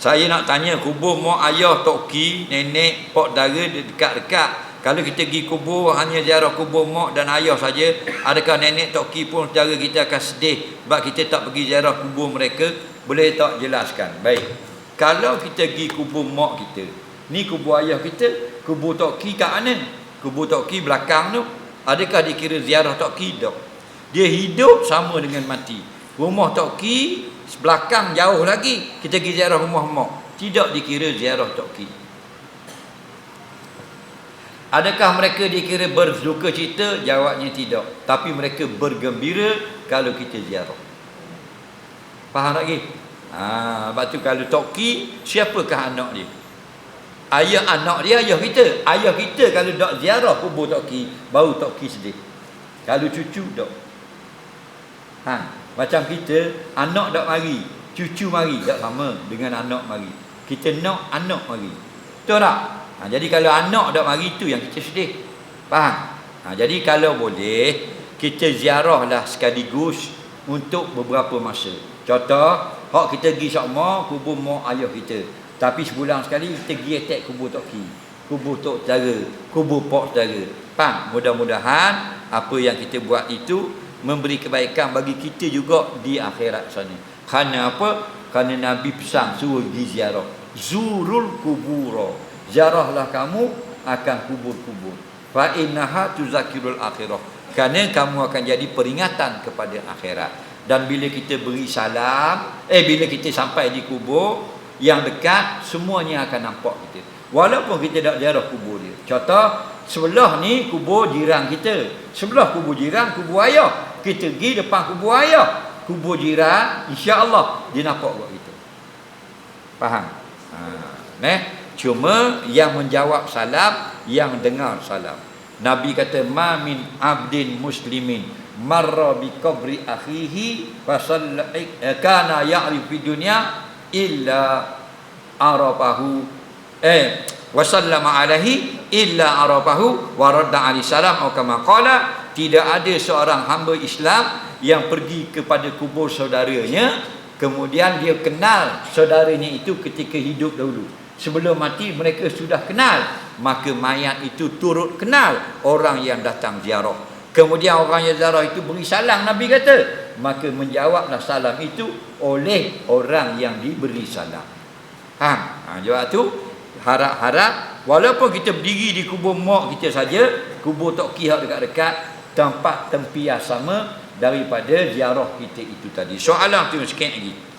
Saya nak tanya kubur mak ayah, tok ki, nenek, pak dara dekat-dekat. Kalau kita pergi kubur hanya ziarah kubur mak dan ayah saja, adakah nenek tok ki pun saudara kita akan sedih sebab kita tak pergi ziarah kubur mereka? Boleh tak jelaskan? Baik. Kalau kita pergi kubur mak kita, ni kubur ayah kita, kubur tok ki kat mana? Kubur tok ki belakang tu. Adakah dikira ziarah tok ki? Tak. Dia hidup sama dengan mati. Rumah tok ki belakang jauh lagi. Kita pergi ziarah rumah mak. Tidak dikira ziarah tok ki. Adakah mereka dikira berduka cita? Jawabnya tidak. Tapi mereka bergembira kalau kita ziarah. Faham lagi? Ha, sebab tu kalau toki, siapakah anak dia? Ayah anak dia ayah kita. Ayah kita kalau tak ziarah kubur toki, baru toki sedih. Kalau cucu tak. Ha, macam kita anak tak mari, cucu mari tak sama dengan anak mari. Kita nak anak mari. Betul tak? Ha, jadi kalau anak tak mari tu yang kita sedih. Faham? Ha, jadi kalau boleh kita ziarahlah sekaligus untuk beberapa masa. Contoh, hak kita pergi sama kubur mak ayah kita. Tapi sebulan sekali kita pergi attack kubur tok ki. Kubur tok saudara, kubur pak saudara. Faham? Mudah-mudahan apa yang kita buat itu memberi kebaikan bagi kita juga di akhirat sana. Kerana apa? Kerana Nabi pesan suruh pergi ziarah. Zurul kubura. Ziarahlah kamu akan kubur-kubur. Fa innaha tuzakirul akhirah. Kerana kamu akan jadi peringatan kepada akhirat dan bila kita beri salam eh bila kita sampai di kubur yang dekat semuanya akan nampak kita walaupun kita tak ziarah kubur dia contoh sebelah ni kubur jiran kita sebelah kubur jiran kubur ayah kita pergi depan kubur ayah. Kubur jiran insya-Allah dia nampak buat kita faham? Ha. Neh? Cuma yang menjawab salam yang dengar salam. Nabi kata ma min abdin muslimin marra bi qabri akhihi fa eh, kana ya'rif fi dunya illa arafahu. Eh wa alaihi illa arafahu wa radda alaihi salam atau kama qala tidak ada seorang hamba Islam yang pergi kepada kubur saudaranya kemudian dia kenal saudaranya itu ketika hidup dahulu. Sebelum mati mereka sudah kenal. Maka mayat itu turut kenal orang yang datang ziarah. Kemudian orang yang zarah itu beri salam Nabi kata. Maka menjawablah salam itu oleh orang yang diberi salam. Ha, ha Jawab tu Harap-harap Walaupun kita berdiri di kubur mak kita saja Kubur Tok Kihak dekat-dekat Tempat tempias sama Daripada ziarah kita itu tadi. Soalan tu sikit lagi